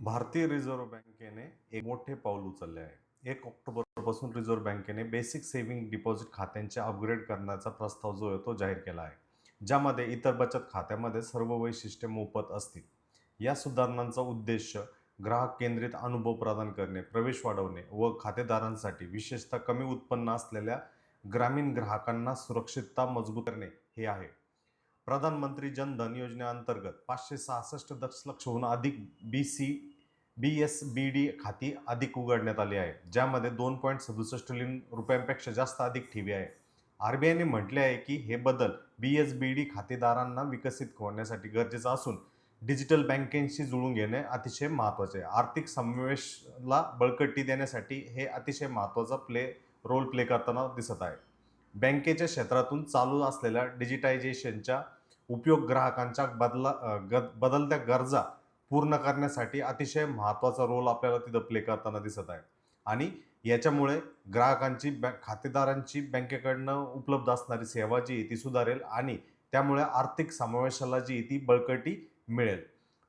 भारतीय रिझर्व्ह बँकेने एक मोठे पाऊल उचलले आहे. एक ऑक्टोबरपासून रिझर्व्ह बँकेने बेसिक सेव्हिंग डिपॉझिट खात्यांचे अपग्रेड करण्याचा प्रस्ताव जो आहे तो जाहीर केला आहे. ज्यामध्ये इतर बचत खात्यामध्ये सर्व वैशिष्ट्ये मोफत असतील. या सुधारणांचा उद्देश ग्राहक केंद्रित अनुभव प्रदान करणे प्रवेश वाढवणे व खातेदारांसाठी विशेषतः कमी उत्पन्न असलेल्या ग्रामीण ग्राहकांना सुरक्षितता मजबूत करणे हे आहे. प्रधानमंत्री जनधन योजनेअंतर्गत पाचशे सहासष्ट दशलक्षहून अधिक B C B S B D खाती अधिक उघडण्यात आली आहे ज्यामध्ये दोन पॉईंट सदुसष्ट लिन रुपयांपेक्षा जास्त अधिक ठेवी आहे. आर बी आयने म्हटले आहे की हे बदल बी एस बी डी खातेदारांना विकसित होण्यासाठी गरजेचं असून डिजिटल बँकेशी जुळून घेणे अतिशय महत्त्वाचे आहे. आर्थिक समावेशला बळकटी देण्यासाठी हे अतिशय महत्त्वाचा प्ले रोल प्ले करताना दिसत आहे. बँकेच्या क्षेत्रातून चालू असलेल्या डिजिटायझेशनच्या उपयोग ग्राहकांच्या बदला गद ग बदलत्या गरजा पूर्ण करण्यासाठी अतिशय महत्त्वाचा रोल आपल्याला तिथं प्ले करताना दिसत आहे. आणि याच्यामुळे ग्राहकांची बँक खातेदारांची बँकेकडनं उपलब्ध असणारी सेवा जी आहे ती सुधारेल आणि त्यामुळे आर्थिक समावेशाला जी आहे ती बळकटी मिळेल.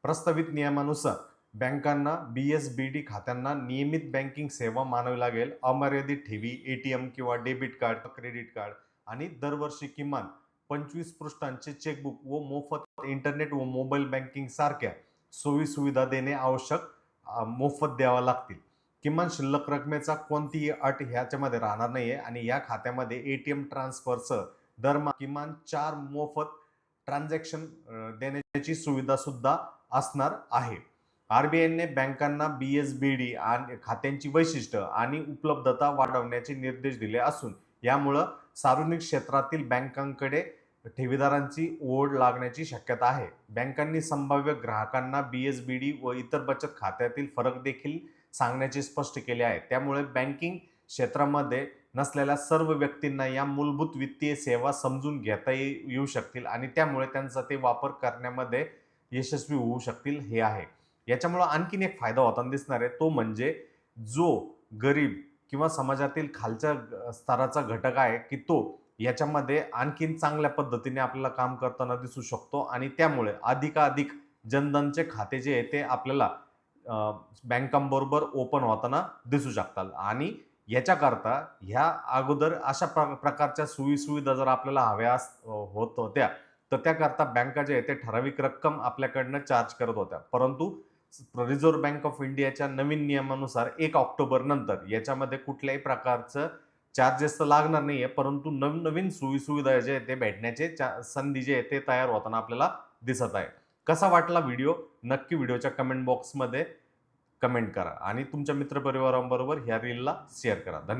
प्रस्तावित नियमानुसार बँकांना बी एस बी डी खात्यांना नियमित बँकिंग सेवा मानावी लागेल. अमर्यादित ठेवी ए टी एम किंवा डेबिट कार्ड क्रेडिट कार्ड आणि दरवर्षी किमान पंचवीस पृष्ठांचे चेकबुक व मोफत इंटरनेट व मोबाईल बँकिंग सारख्या सोयी सुविधा देणे आवश्यक मोफत द्यावा लागतील. किमान शिल्लक रकमेचा कोणतीही अट ह्याच्यामध्ये राहणार नाही आहे आणि या खात्यामध्ये ए टी एम ट्रान्सफरसह दरमहा किमान चार मोफत ट्रान्झॅक्शन देण्याची सुविधा सुद्धा असणार आहे. आर बी आयने बँकांना बी एस बी डी आणि खात्यांची वैशिष्ट्य आणि उपलब्धता वाढवण्याचे निर्देश दिले असून यामुळं सार्वजनिक क्षेत्रातील बँकांकडे ठेवीदारांची ओढ लागण्याची शक्यता आहे. बँकांनी संभाव्य ग्राहकांना बी एस बी डी व इतर बचत खात्यातील फरक देखील सांगण्याचे स्पष्ट केले आहे. त्यामुळे बँकिंग क्षेत्रामध्ये नसलेल्या सर्व व्यक्तींना या मूलभूत वित्तीय सेवा समजून घेता येऊ शकतील आणि त्यामुळे त्यांचा ते वापर करण्यामध्ये यशस्वी होऊ शकतील हे आहे. याच्यामुळं आणखीन एक फायदा होताना दिसणार आहे. तो म्हणजे जो गरीब किंवा समाजातील खालच्या स्तराचा घटक आहे की तो याच्यामध्ये आणखीन चांगल्या पद्धतीने आपल्याला काम करताना दिसू शकतो आणि त्यामुळे अधिकाधिक जनधनचे खाते जे आहे ते आपल्याला बँकांबरोबर ओपन होताना दिसू शकतात. आणि याच्याकरता ह्या अगोदर अशा प्र प्रकारच्या सोयीसुविधा जर आपल्याला हव्या अस होत होत्या तर त्याकरता बँका जे आहे ते ठराविक रक्कम आपल्याकडनं चार्ज करत होत्या. परंतु रिझर्व्ह बँक ऑफ इंडियाच्या नवीन नियमानुसार एक ऑक्टोबर नंतर याच्यामध्ये कुठल्याही प्रकारचं चार्जेस तर लागणार नाही आहे परंतु नवीन नवीन सोयीसुविधा जे आहे ते भेटण्याचे संधी जे आहे ते तयार होताना आपल्याला दिसत आहे. कसा वाटला व्हिडिओ? नक्की व्हिडिओच्या कमेंट बॉक्समध्ये कमेंट करा आणि तुमच्या मित्रपरिवारांबरोबर ह्या रीलला शेअर करा. धन्यवाद.